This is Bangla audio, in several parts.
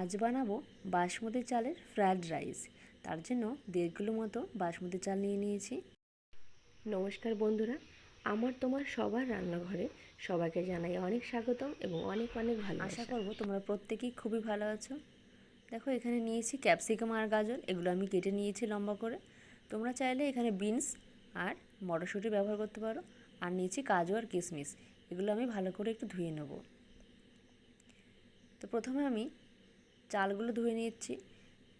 আজ বানাবো বাসমতি চালের ফ্রায়েড রাইস। তার জন্য দেড় কিলো মতো বাসমতি চাল নিয়ে নিয়েছি। নমস্কার বন্ধুরা আমার তোমার সবার রান্নাঘরে সবাইকে জানাই অনেক স্বাগতম এবং অনেক অনেক ভালো আশা করব তোমরা প্রত্যেকেই খুবই ভালো আছো। দেখো এখানে নিয়েছি ক্যাপসিকাম আর গাজর। এগুলো আমি কেটে নিয়েছি লম্বা করে। তোমরা চাইলে এখানে বিনস আর মটরশুঁটি ব্যবহার করতে পারো। আর নিয়েছি কাজু আর কিশমিশ। এগুলো আমি ভালো করে একটু ধুয়ে নেব। তো প্রথমে আমি চালগুলো ধুয়ে নিচ্ছি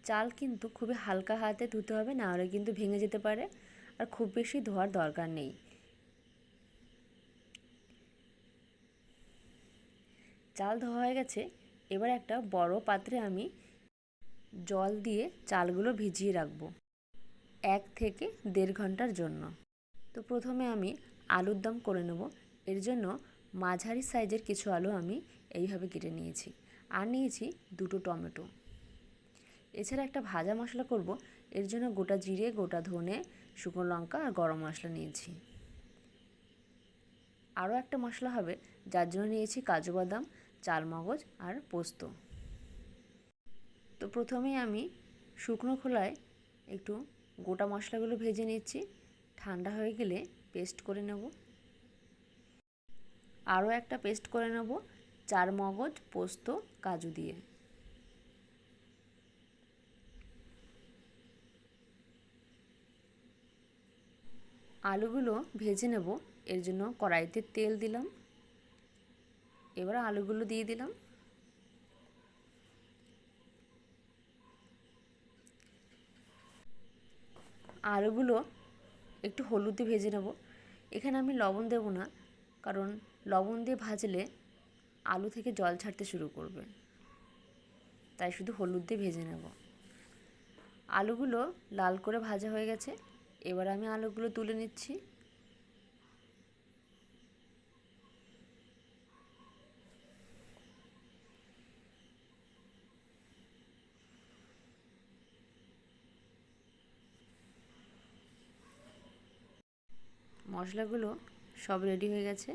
চাল কিন্তু খুবই হালকা হাতে ধুতে হবে, না হলে কিন্তু ভেঙে যেতে পারে। আর খুব বেশি ধোয়ার দরকার নেই। চাল ধোয়া হয়ে গেছে। এবার একটা বড় পাত্রে আমি জল দিয়ে চালগুলো ভিজিয়ে রাখব এক থেকে দেড় ঘণ্টার জন্য। তো প্রথমে আমি আলুর দম করে নেব। এর জন্য মাঝারি সাইজের কিছু আলু আমি এইভাবে কেটে নিয়েছি। আর নিয়েছি দুটো টমেটো। এছাড়া একটা ভাজা মশলা করব, এর জন্য গোটা জিরে, গোটা ধনে, শুকনো লঙ্কা আর গরম মশলা নিয়েছি। আরও একটা মশলা হবে, যার জন্য নিয়েছি কাজু বাদাম, চালমগজ আর পোস্ত। তো প্রথমেই আমি শুকনো খোলায় একটু গোটা মশলাগুলো ভেজে নিচ্ছি, ঠান্ডা হয়ে গেলে পেস্ট করে নেব। আরও একটা পেস্ট করে নেব চার মগজ, পোস্ত, কাজু দিয়ে। আলুগুলো ভেজে নেব, এর জন্য কড়াইতে তেল দিলাম। এবার আলুগুলো দিয়ে দিলাম। আলুগুলো একটু হলুদে ভেজে নেব। এখানে আমি লবণ দেব না, কারণ লবণ দিয়ে ভাজলে আলু থেকে জল ছাড়তে শুরু করবে। তাই শুধু হলুদ দিয়ে ভেজে নেব। আলুগুলো লাল করে ভাজা হয়ে গেছে। এবার আমি আলুগুলো তুলে নিচ্ছি। মশলাগুলো সব রেডি হয়ে গেছে।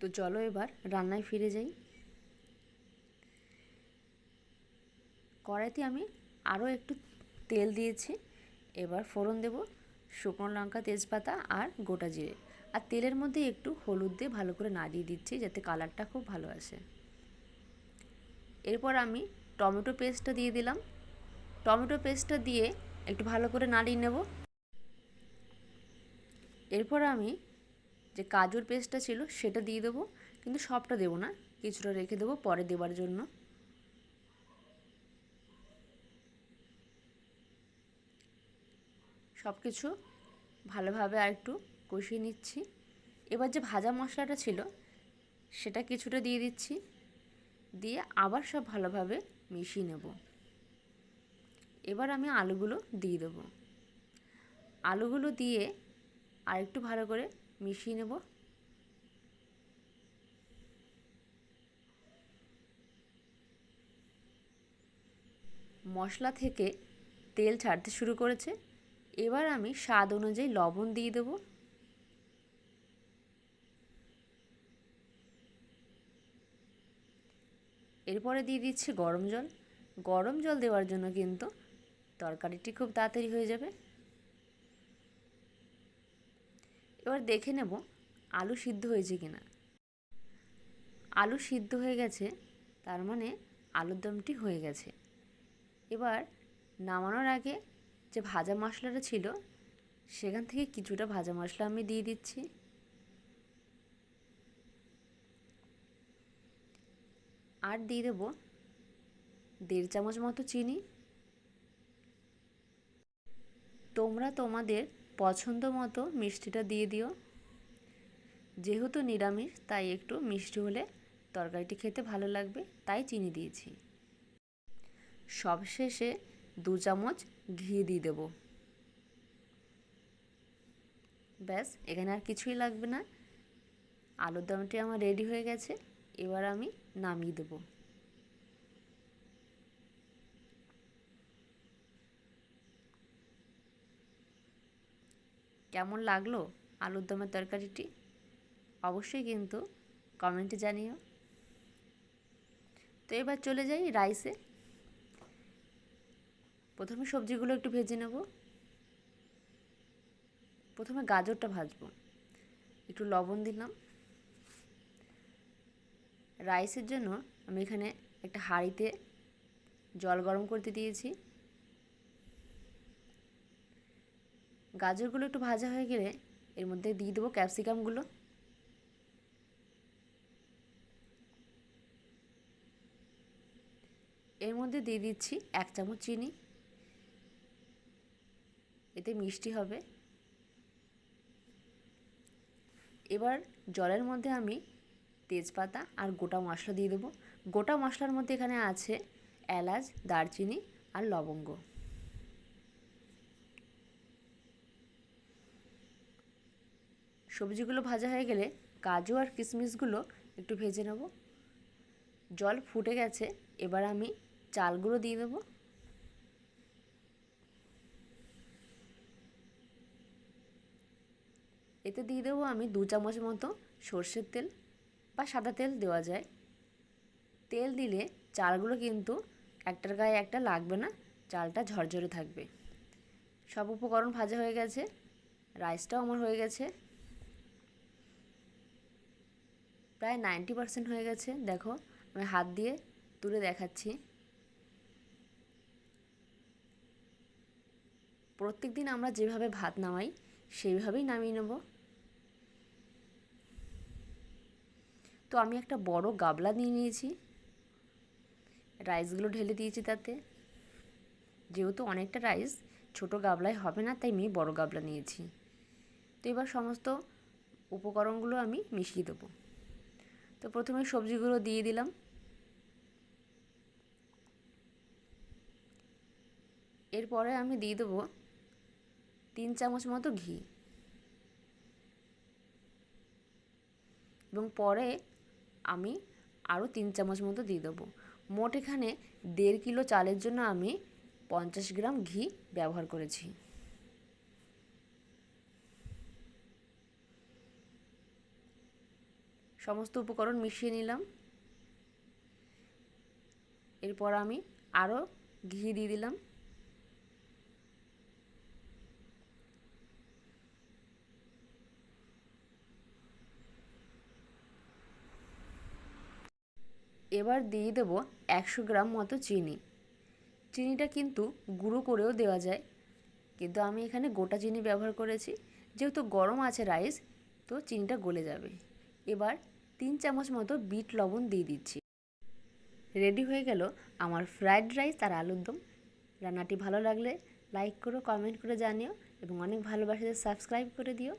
তো চলো এবার রান্নায় ফিরে যাই। কড়াইতে আমি আরও একটু তেল দিয়েছি। এবার ফোড়ন দেব শুকনো লঙ্কা, তেজপাতা আর গোটা জিরে। আর তেলের মধ্যে একটু হলুদ দিয়ে ভালো করে নাড়িয়ে দিচ্ছি যাতে কালারটা খুব ভালো আসে। এরপর আমি টমেটো পেস্টটা দিয়ে দিলাম। টমেটো পেস্টটা দিয়ে একটু ভালো করে নাড়িয়ে নেব। এরপর আমি যে কাজুর পেস্টটা ছিল সেটা দিয়ে দেবো, কিন্তু সবটা দেবো না, কিছুটা রেখে দেবো পরে দেওয়ার জন্য। সব কিছু ভালোভাবে আর একটু কষিয়ে নিচ্ছি। এবার যে ভাজা মশলাটা ছিল, সেটা কিছুটা দিয়ে দিচ্ছি, দিয়ে আবার সব ভালোভাবে মিশিয়ে নেব। এবার আমি আলুগুলো দিয়ে দেবো। আলুগুলো দিয়ে আর একটু ভালো করে মিশিয়ে নেব। মশলা থেকে তেল ছাড়তে শুরু করেছে। এবার আমি স্বাদ অনুযায়ী লবণ দিয়ে দেবো। এরপরে দিয়ে দিচ্ছি গরম জল। গরম জল দেওয়ার জন্য কিন্তু তরকারিটি খুব তাড়াতাড়ি হয়ে যাবে। এবার দেখে নেব আলু সিদ্ধ হয়েছে কি না আলু সিদ্ধ হয়ে গেছে, তার মানে আলুর দমটি হয়ে গেছে। এবার নামানোর আগে যে ভাজা মশলাটা ছিল, সেখান থেকে কিছুটা ভাজা মশলা আমি দিয়ে দিচ্ছি। আর দিয়ে দেবো দেড় চামচ মতো চিনি। তোমরা তোমাদের পছন্দ মতো মিষ্টিটা দিয়ে দিও। যেহেতু নিরামিষ, তাই একটু মিষ্টি হলে তরকারিটি খেতে ভালো লাগবে, তাই চিনি দিয়েছি। সবশেষে দু চামচ ঘি দিয়ে দেবো। ব্যাস, এখানে আর কিছুই লাগবে না। আলুর দমটি আমার রেডি হয়ে গেছে, এবার আমি নামিয়ে দেবো। কেমন লাগল আলুর দমের তরকারিটি? অবশ্যই কিন্তু কমেন্টে জানিও। তো এবার চলে যাই রাইসে। প্রথমে সবজিগুলো একটু ভেজে নেব। প্রথমে গাজরটা ভাজবো। একটু লবণ দিলাম। রাইসের জন্য আমি এখানে একটা হাঁড়িতে জল গরম করতে দিয়েছি। গাজরগুলো একটু ভাজা হয়ে গেলে এর মধ্যে দিয়ে দেবো ক্যাপসিকামগুলো। এর মধ্যে দিয়ে দিচ্ছি এক চামচ চিনি। এতে মিষ্টি হবে। এবার জলের মধ্যে আমি তেজপাতা আর গোটা মশলা দিয়ে দেবো। গোটা মশলার মধ্যে এখানে আছে এলাচ, দারচিনি আর লবঙ্গ। সবজিগুলো ভাজা হয়ে গেলে কাজু আর কিশমিশগুলো একটু ভেজে নেব। জল ফুটে গেছে, এবার আমি চালগুলো দিয়ে দেবো। এতে দিয়ে দেবো আমি দু চামচ মতো সর্ষের তেল বা সাদা তেল দেওয়া যায়। তেল দিলে চালগুলো কিন্তু একটার গায়ে একটা লাগবে না, চালটা ঝরঝরে থাকবে। সব উপকরণ ভাজা হয়ে গেছে, রাইসটাও আমার হয়ে গেছে। প্রায় নাইনটি পার্সেন্ট হয়ে গেছে। দেখো, আমি হাত দিয়ে তুলে দেখাচ্ছি। প্রত্যেক দিন আমরা যেভাবে ভাত নামাই, সেইভাবেই নামিয়ে নেব। তো আমি একটা বড় গাবলা নিয়ে নিয়েছি। রাইসগুলো ঢেলে দিয়েছি তাতে। যেহেতু অনেকটা রাইস, ছোট গাবলায় হবে না, তাই আমি বড় গাবলা নিয়েছি। তো এবার সমস্ত উপকরণগুলো আমি মিশিয়ে দেবো। তো প্রথমে সবজিগুলো দিয়ে দিলাম। এরপরে আমি দিয়ে দেবো তিন চামচ মতো ঘি। এবং পরে আমি আরও তিন চামচ মতো দিয়ে দেবো। মোট এখানে দেড় কিলো চালের জন্য আমি পঞ্চাশ গ্রাম ঘি ব্যবহার করেছি। সমস্ত উপকরণ মিশিয়ে নিলাম। এরপর আমি আরও ঘি দিয়ে দিলাম। এবার দিয়ে দেবো একশো গ্রাম মতো চিনি। চিনিটা কিন্তু গুঁড়ো করেও দেওয়া যায়। কিন্তু আমি এখানে গোটা চিনি ব্যবহার করেছি। যেহেতু গরম আছে রাইস, তো চিনিটা গলে যাবে। এবার তিন চামচ মতো বিট লবণ দিয়ে দিচ্ছি। রেডি হয়ে গেল আমার ফ্রায়েড রাইস আর আলুর দম। রান্নাটি ভালো লাগলে লাইক করো, কমেন্ট করে জানিও এবং অনেক ভালোবাসাদের সাবস্ক্রাইব করে দিও।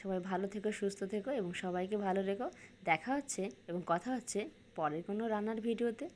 সবাই ভালো থেকো, সুস্থ থেকো এবং সবাইকে ভালো রেখো। দেখা হচ্ছে এবং কথা হচ্ছে পরের কোনো রান্নার ভিডিওতে।